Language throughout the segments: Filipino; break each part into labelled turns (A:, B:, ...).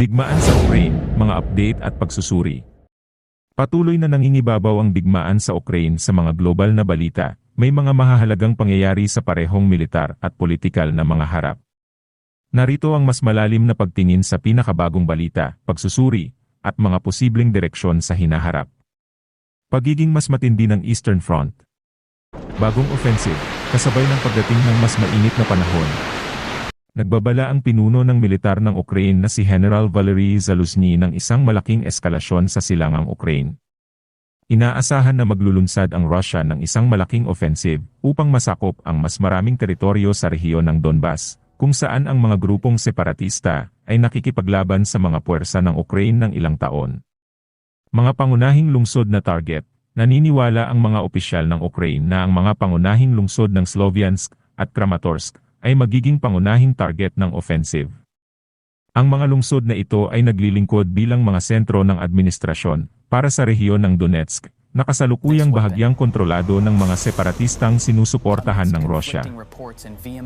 A: Digmaan sa Ukraine, mga update at pagsusuri. Patuloy na nangingibabaw ang digmaan sa Ukraine sa mga global na balita, may mga mahahalagang pangyayari sa parehong militar at politikal na mga harap. Narito ang mas malalim na pagtingin sa pinakabagong balita, pagsusuri, at mga posibleng direksyon sa hinaharap. Pagiging mas matindi ng Eastern Front. Bagong offensive, kasabay ng pagdating ng mas mainit na panahon, Nagbabala ang pinuno ng militar ng Ukraine na si General Valery Zaluzny ng isang malaking eskalasyon sa silangang Ukraine. Inaasahan na maglulunsad ang Russia ng isang malaking offensive upang masakop ang mas maraming teritoryo sa rehiyon ng Donbas, kung saan ang mga grupong separatista ay nakikipaglaban sa mga puwersa ng Ukraine ng ilang taon. Mga pangunahing lungsod na target, naniniwala ang mga opisyal ng Ukraine na ang mga pangunahing lungsod ng Sloviansk at Kramatorsk ay magiging pangunahing target ng offensive. Ang mga lungsod na ito ay naglilingkod bilang mga sentro ng administrasyon para sa rehiyon ng Donetsk, na kasalukuyang bahagyang kontrolado ng mga separatistang sinusuportahan ng Russia.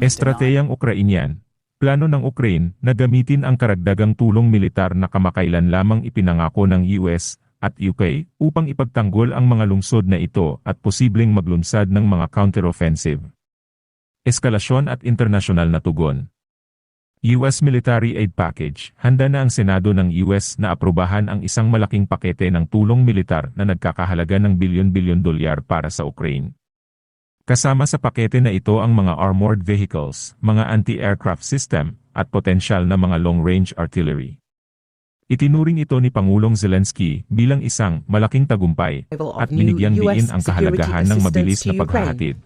A: Estrateyang Ukrainian, plano ng Ukraine na gamitin ang karagdagang tulong militar na kamakailan lamang ipinangako ng US at UK upang ipagtanggol ang mga lungsod na ito at posibleng maglunsad ng mga counteroffensive. Eskalasyon at internasyonal na tugon. US Military Aid Package, handa na ang Senado ng US na aprubahan ang isang malaking pakete ng tulong militar na nagkakahalaga ng bilyon-bilyon dolyar para sa Ukraine. Kasama sa pakete na ito ang mga armored vehicles, mga anti-aircraft system, at potensyal na mga long-range artillery. Itinuring ito ni Pangulong Zelensky bilang isang malaking tagumpay at binigyang diin ang kahalagahan ng mabilis na paghahatid.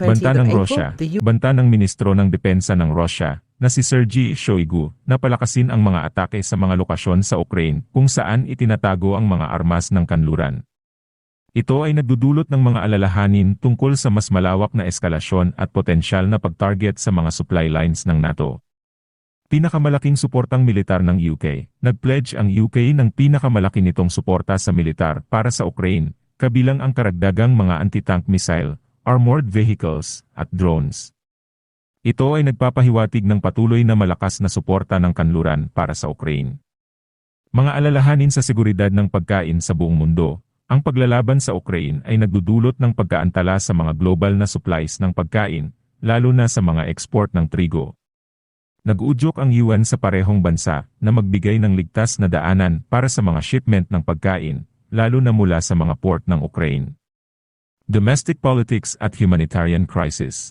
A: Banta ng Russia, banta ng Ministro ng Depensa ng Russia, na si Sergei Shoigu, na palakasin ang mga atake sa mga lokasyon sa Ukraine kung saan itinatago ang mga armas ng kanluran. Ito ay nagdudulot ng mga alalahanin tungkol sa mas malawak na eskalasyon at potensyal na pag-target sa mga supply lines ng NATO. Pinakamalaking suportang militar ng UK, nag-pledge ang UK ng pinakamalaki nitong suporta sa militar para sa Ukraine, kabilang ang karagdagang mga anti-tank missile, armored vehicles, at drones. Ito ay nagpapahiwatig ng patuloy na malakas na suporta ng kanluran para sa Ukraine. Mga alalahanin sa seguridad ng pagkain sa buong mundo, ang paglalaban sa Ukraine ay nagdudulot ng pagkaantala sa mga global na supplies ng pagkain, lalo na sa mga export ng trigo, Nag-udyok ang UN sa parehong bansa na magbigay ng ligtas na daanan para sa mga shipment ng pagkain, lalo na mula sa mga port ng Ukraine. Domestic Politics at Humanitarian Crisis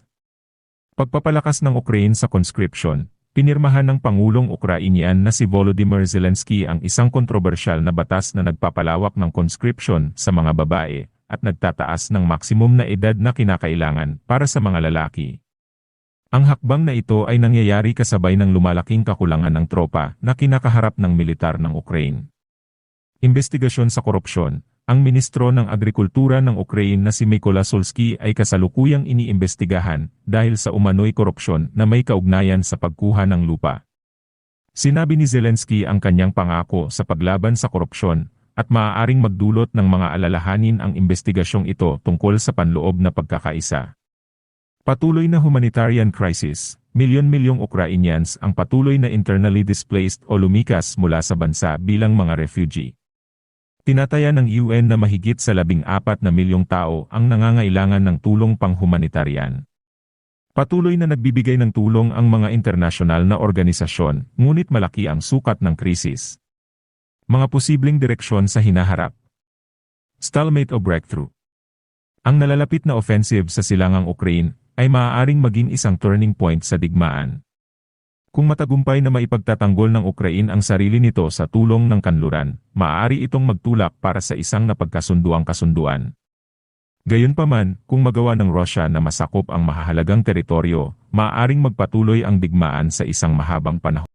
A: Pagpapalakas ng Ukraine sa conscription, pinirmahan ng Pangulong Ukrainian na si Volodymyr Zelensky ang isang kontrobersyal na batas na nagpapalawak ng conscription sa mga babae at nagtataas ng maksimum na edad na kinakailangan para sa mga lalaki. Ang hakbang na ito ay nangyayari kasabay ng lumalaking kakulangan ng tropa na kinakaharap ng militar ng Ukraine. Investigasyon sa korupsyon, ang Ministro ng Agrikultura ng Ukraine na si Mykola Solsky ay kasalukuyang iniimbestigahan dahil sa umano'y korupsyon na may kaugnayan sa pagkuha ng lupa. Sinabi ni Zelensky ang kanyang pangako sa paglaban sa korupsyon at maaaring magdulot ng mga alalahanin ang investigasyong ito tungkol sa panloob na pagkakaisa. Patuloy na humanitarian crisis, milyon-milyong Ukrainians ang patuloy na internally displaced o lumikas mula sa bansa bilang mga refugee. Tinataya ng UN na mahigit sa labing apat na milyong tao ang nangangailangan ng tulong panghumanitarian. Patuloy na nagbibigay ng tulong ang mga internasyonal na organisasyon, ngunit malaki ang sukat ng krisis. Mga posibleng direksyon sa hinaharap. Stalemate o breakthrough. Ang nalalapit na offensive sa silangang Ukraine ay maaaring maging isang turning point sa digmaan. Kung matagumpay na maipagtatanggol ng Ukraine ang sarili nito sa tulong ng kanluran, maaari itong magtulak para sa isang napagkasunduang kasunduan. Gayunpaman, kung magawa ng Russia na masakop ang mahahalagang teritoryo, maaaring magpatuloy ang digmaan sa isang mahabang panahon.